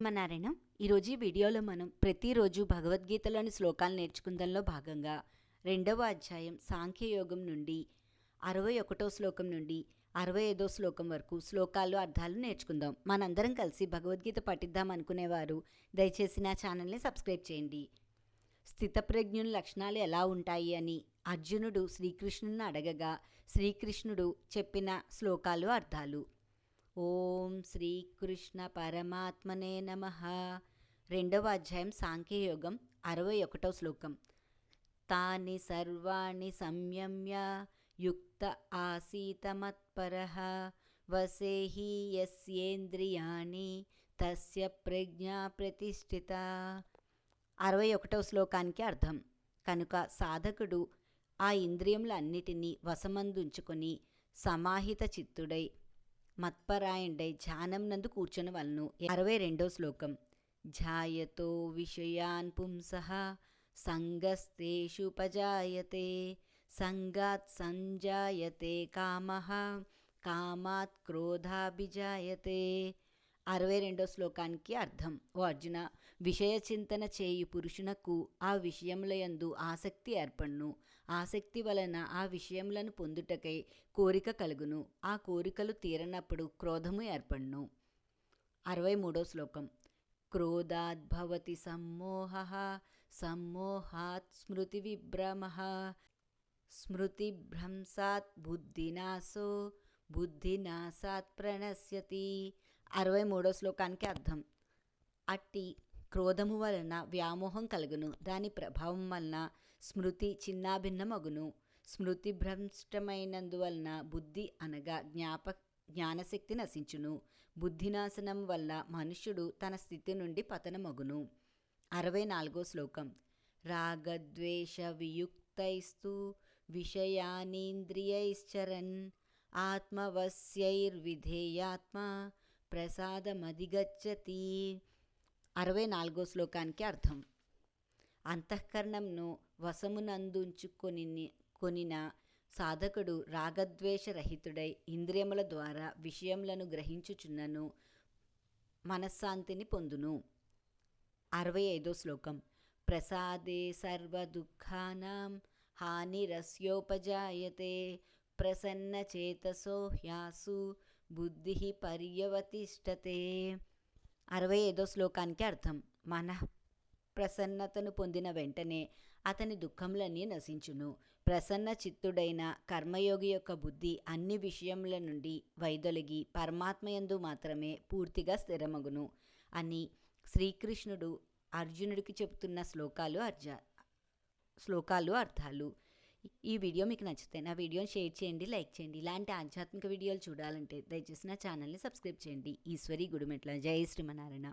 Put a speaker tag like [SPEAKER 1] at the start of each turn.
[SPEAKER 1] నారాయణ ఈరోజు ఈ వీడియోలో మనం ప్రతిరోజు భగవద్గీతలోని శ్లోకాలు నేర్చుకుందంలో భాగంగా రెండవ అధ్యాయం సాంఖ్యయోగం నుండి అరవై ఒకటో శ్లోకం నుండి అరవై ఐదో శ్లోకం వరకు శ్లోకాలు అర్థాలు నేర్చుకుందాం. మనందరం కలిసి భగవద్గీత పఠిద్దాం అనుకునేవారు దయచేసి నా ఛానల్ని సబ్స్క్రైబ్ చేయండి. స్థితప్రజ్ఞుని లక్షణాలు ఎలా ఉంటాయి అని అర్జునుడు శ్రీకృష్ణుని అడగగా శ్రీకృష్ణుడు చెప్పిన శ్లోకాలు అర్థాలు. ఓం శ్రీకృష్ణ పరమాత్మనే నమ. రెండవ అధ్యాయం సాంఖ్యయోగం అరవై ఒకటో శ్లోకం. తాని సర్వాణి సంయమ్య యుక్త ఆసీత మత్పర వసేహి యస్యేంద్రియాణి తస్య ప్రజ్ఞా ప్రతిష్ఠిత. అరవై ఒకటవ శ్లోకానికి అర్థం. కనుక సాధకుడు ఆ ఇంద్రియములన్నిటినీ వశమందుంచుకొని సమాహిత చిత్తుడై మత్పరాయణుడై ధ్యానం నందు కూర్చొని వలను. అరవై రెండో శ్లోకం. ఝాయతో విషయాన్ పుంస సంగస్తేషు పజాయతే సంగాత్ సంజాయతే కామ కామాత్ క్రోధాభిజాయతే. అరవై రెండో శ్లోకానికి అర్థం. ఓ అర్జున విషయ చింతన చేయి పురుషునకు ఆ విషయములయందు ఆసక్తి ఏర్పడును. ఆసక్తి వలన ఆ విషయములను పొందుటకై కోరిక కలుగును. ఆ కోరికలు తీరనప్పుడు క్రోధము ఏర్పడును. అరవై మూడో శ్లోకం. క్రోధాద్భవతి సమ్మోహ సమ్మోహాత్ స్మృతి విభ్రమ. స్మృతిభ్రంశాత్ బుద్ధినాశో బుద్ధినాశాత్ ప్రణశ్యతి. అరవై మూడో శ్లోకానికి అర్థం. అట్టి క్రోధము వలన వ్యామోహం కలుగును. దాని ప్రభావం వలన స్మృతి చిన్నాభిన్నమగును. స్మృతి భ్రంష్టమైనందువలన బుద్ధి అనగా జ్ఞాప జ్ఞానశక్తి నశించును. బుద్ధినాశనం వల్ల మనుష్యుడు తన స్థితి నుండి పతనమగును. అరవై నాలుగో శ్లోకం. రాగద్వేష వియుక్తైస్తు విషయానీంద్రియైశ్చరన్ ఆత్మవశ్యైర్విధేయాత్మ ప్రసాదమధిగచ్చతి. అరవై నాలుగో శ్లోకానికి అర్థం. అంతఃకరణంను వశమునందుంచుకొని కొనిన సాధకుడు రాగద్వేషరహితుడై ఇంద్రియముల ద్వారా విషయములను గ్రహించుచున్నను మనశ్శాంతిని పొందును. అరవై ఐదో శ్లోకం. ప్రసాదే సర్వదుఃఖానాం హానిరస్యోపజాయతే ప్రసన్నచేతసో హ్యాసు బుద్ధి పర్యవతిష్టతే. అరవై ఐదో శ్లోకానికి అర్థం. మన ప్రసన్నతను పొందిన వెంటనే అతని దుఃఖములన్నీ నశించును. ప్రసన్న చిత్తుడైన కర్మయోగి యొక్క బుద్ధి అన్ని విషయముల నుండి వైదొలిగి పరమాత్మయందు మాత్రమే పూర్తిగా స్థిరమగును అని శ్రీకృష్ణుడు అర్జునుడికి చెబుతున్న శ్లోకాలు అర్జ శ్లోకాలు అర్థాలు. ఈ వీడియో మీకు నచ్చితే నా వీడియోని షేర్ చేయండి లైక్ చేయండి. ఇలాంటి ఆధ్యాత్మిక వీడియోలు చూడాలంటే దయచేసి నా ఛానల్ని సబ్స్క్రైబ్ చేయండి. ఈశ్వరి గుడిమెట్ల. జై శ్రీమనారాయణ